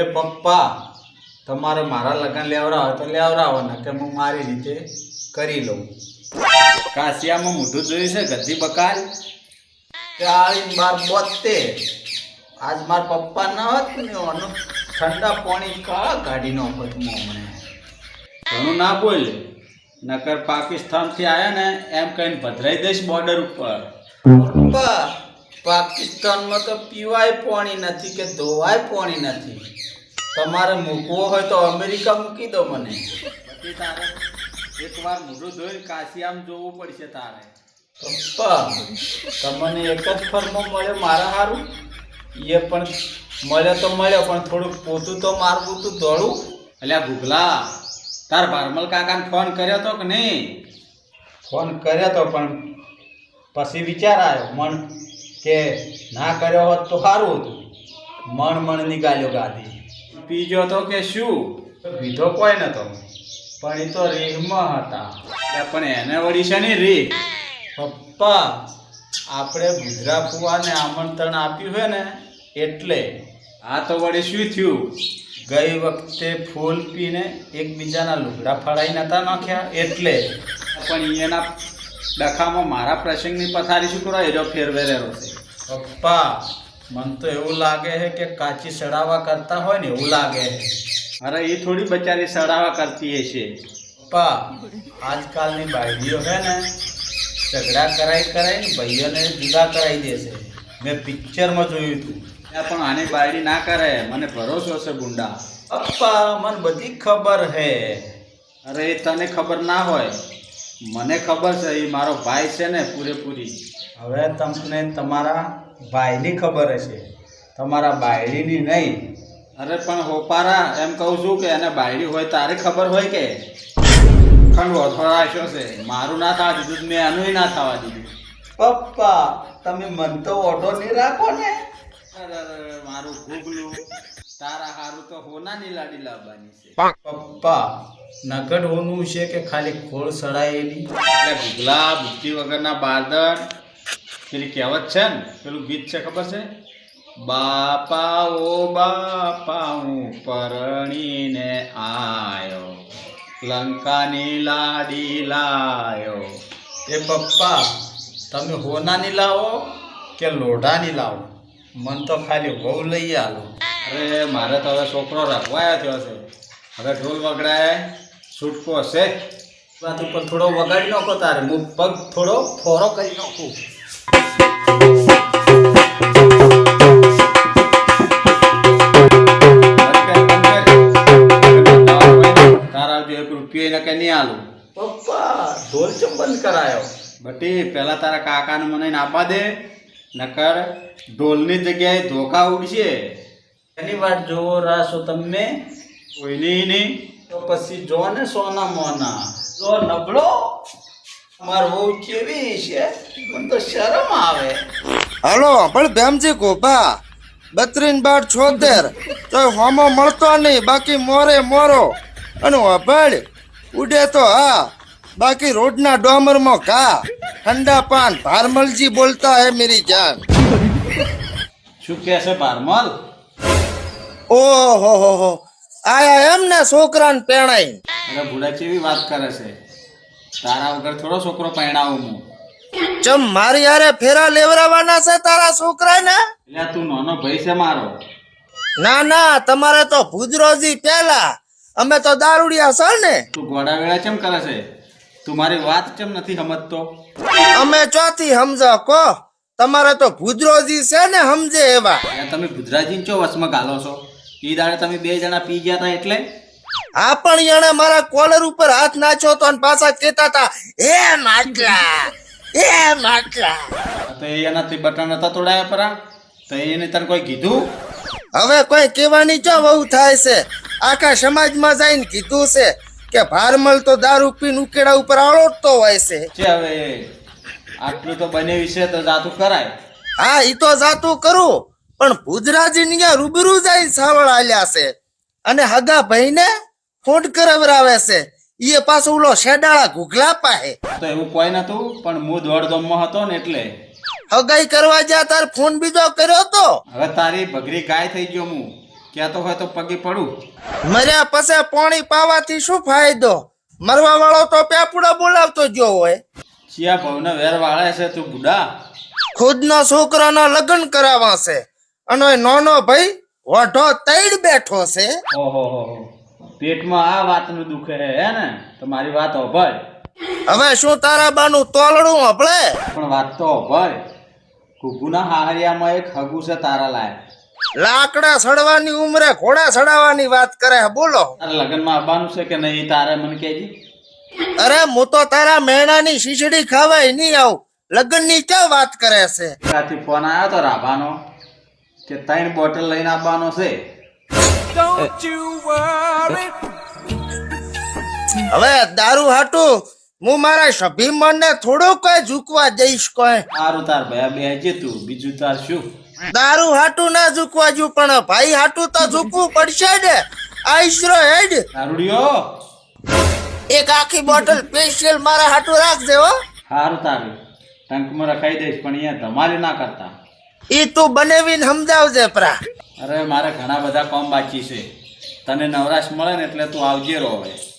એ પપ્પા તમારે મારા લગ્ન લેવડાવો તો લેવડાવો ને કે હું મારી રીતે કરી લઉં. કાશિયામાં મોઢું જોયું છે ગધી બકાલ? ચાળી બાર બોતેર. આજ મારા પપ્પા ન હોત ને ઠંડા પાણી કા કાઢી નાખોત મોં મને ઘણું ના બોલ. નકર પાકિસ્તાનથી આવ્યા ને એમ કહીને ભદ્રાઈ દઈશ બોર્ડર ઉપર. પપ્પા પાકિસ્તાનમાં તો પીવાય પાણી નથી કે ધોવાય પાણી નથી. તમારે મૂકવો હોય તો અમેરિકા મૂકી દો મને. તારે એકવાર મોઢું ધોઈને કાશિયામ જોવું પડશે તારે. પપ્પા તમને એક જ ફર્મો મળ્યો મારા હારું? એ પણ મળ્યો તો મળ્યો પણ થોડુંક પોતું તો મારવું તું દોડું એટલે ભૂગલા તાર ભારમલ કાકાને ફોન કર્યો તો કે નહીં? ફોન કર્યો તો પણ પછી વિચાર આવ્યો મન કે ના કર્યો હોત તો સારું હતું. મણ મણ નીકાળ્યો ગાદી. પીજો તો કે શું? પીધો કોઈ નતો. પણ એ તો રીહમાં હતા. પણ એને વળી છે ને રીહ પપ્પા, આપણે ગુજરા ફુવાને આમંત્રણ આપ્યું હોય ને, એટલે આ તો વળી શું થયું? ગઈ વખતે ફૂલ પીને એકબીજાના લુગડા ફળાઈ નતા નાખ્યા, એટલે પણ એના ડખામાં મારા પ્રસંગની પથારી શું કરો એનો ફેરવેરેલો છે. પપ્પા મને તો એવું લાગે છે કે કાચી સડાવા કરતા હોય ને એવું લાગે છે. અરે એ થોડી બચારી સડાવા કરતી હશે. પપ્પા આજકાલની બાયડીઓ છે ને ઝઘડા કરાઈ કરાઈ ને ભાઈઓને જુદા કરાવી દેશે મેં પિક્ચરમાં જોયું હતું. પણ આની બાયડી ના કરે. મને ભરોસો છે ગુંડા. પપ્પા મને બધી ખબર હે અરે એ તને ખબર ના હોય. મને ખબર છે એ મારો ભાઈ છે ને પૂરેપૂરી. હવે તમને તમારા ભાઈની ખબર હશે. તમારા બાયડીની નહીં. અરે પણ હોપારા એમ કહું છું કે એને બાયડી હોય તારે ખબર હોય કે? ખંડ અથડાશો છે. મારું ના થવા દીધું મેં એનું ના થવા દીધું. પપ્પા તમે મન તો ઓઢો નહીં રાખો ને. મારું ગુગલું તારા હારું તો હોનાની લાડી લાવવાની છે. પપ્પા નગડ હોનું છે કે ખાલી ખોળ સડાયેલી? એટલે ભૂગલા બુદ્ધિ વગરના બારદર પેલી કહેવત છે ને પેલું ગીત છે ખબર છે? બાપા ઓ બાપા હું પરણીને આયો લંકાની લાડી લાયો. એ પપ્પા તમે હોનાની લાવો કે લોઢાની લાવો? મન તો ખાલી વહુ લઈ આવો અરે મારે તો હવે છોકરો રાખવાયા થયો છે. હવે ઢોલ વગડાય છૂટકો હશે વાત ઉપર થોડો વગાડી નાખો તારે. હું પગ થોડો ફોરો કરી નાખું. બટી પેલા તારા કાકાને મને આપવા દે નકર ઢોલની જગ્યાએ ધોકા ઉડશે એની વાત જોવો રાશો તમને તો પછી જો ને સોના મોના. જો નબળો માર બહુ કેવી છે? મને તો શરમ આવે. હાલો પણ ભેમજી ગોભા બત્રીન બાર છોતેર તો હોમો મળતો નહીં બાકી મોરે મોરો. અને અભળ ઉડે તો હા બાકી રોડના ડોમરમાં ઘા. ઠંડા પાન ભારમલજી બોલતા હે મેરી જાન. શું કહે છે ભારમલ? ઓહો હો હો. આયા એમ ને છોકરાને પેણાઈ અરે ભૂડા કેવી વાત કરે છે? તારા વગર થોડો છોકરો પહેણાવું હું. ચમ મારી યારે ફેરા લેવરાવાના છે તારા છોકરાને? એટલે તું નાનો ભાઈ છે મારો. ના ના તમારે તો ભુજરોજી પેલા અમે તો દારૂડિયા છે ને. તું ઘોડા વેળા કેમ કરે છે? તું મારી વાત કેમ નથી સમજતો? અમે ચોથી સમજો કો તમારે તો ભુજરોજી છે ને સમજે એવા. તમે ગુજરાતી ચો વસમાં ગાલો છો? ઈ દાડે તમે બે જણા પી ગયા હતા એટલે? આ પણ યાણે મારા કોલર ઉપર હાથ નાખ્યો તો અને પાછા કહેતા હતા એ માટલા એ માટલા. તો એનાથી બટન હતા તોડાયા પરા? તો એને તને કોઈ કીધું? હવે કોઈ કહેવાની જો બહુ થાય છે? આખા સમાજમાં જઈને કીધું છે કે ભારમલ તો દારૂ પીને ઉકેડા ઉપર આળોટતો હોય છે. છે હવે આટલું તો બને વિશે તો જાતું કરાય. હા ઈ તો જાતું કરું પણ ભુજરાજી ની રૂબરૂ જાય સાવળ આલ્યા છે. અને હગા ભાઈને ફોન કરાવરાવે છે. ઈ પાછો ઓલો શેડાળા ઘૂઘલા પાહે. તો એવું કોઈ નતું પણ હું દોડધોમમાં હતો ને એટલે. હગાઈ કરવા જા તાર ફોન બીજો કર્યો તો? હવે તારી ભગરી ગાય થઈ ગયો હું. તો હોય તો પગે પડું. મર્યા પછી પાણી પાવાથી શું ફાયદો? મરવા વાળો તો પેપુડા બોલાવતો જો હોય. શિયા ભવને વેર વાળે છે તું બુડા. ખુદનો છોકરાનો લગ્ન કરાવા છે અને નાનો ભાઈ વઢો તૈડ બેઠો છે. ઓહો. પેટમાં આ વાતનું દુખે હે ને? તમારી વાત હોભળ હવે શું તારા બાનું તોલડું હભળે પણ વાત તો હોભળ કુકુના હાહરિયામાં એક હગુ છે તારા લાયક. લાકડા સડવાની ઉમરે ઘોડા સડાવવાની વાત કરે બોલો. તારા લગ્નમાં આવવાનું છે કે નહીં તારે મને કહેજી? અરે હું તો તારા મેણાની શીશડી ખાવાય નહીં આવું. લગ્નની ક્યાં વાત કરે છે? ત્યાંથી ફોન આવ્યો તો રાભાનો. કે ત્રણ બોટલ લઈને આવવાનો છે. હવે દારૂ હાટું હું મારા સભીમણને થોડું કઈ ઝૂકવા જઈશ કોઈ. સારું તાર ભાઈ બે જે તું બીજું તાર શું? દારૂ હાટું ના ઝૂકવા જુ પણ ભાઈ હાટું તો ઝૂકવું પડશે ને. આઈશ્રો હેડ. દારૂડિયો એક આખી બોટલ સ્પેશિયલ મારા હાટું રાખજે હો. સારું તારું. ટંકમાં રખાઈ દઈશ પણ અહીંયા તમારે ના કરતા. ઈ તું બનાવીને સમજાવજે પ્રા. અરે, મારે ઘણા બધા કામ બાકી છે. તને નવરાશ મળે ને એટલે તું આવજે રહો હવે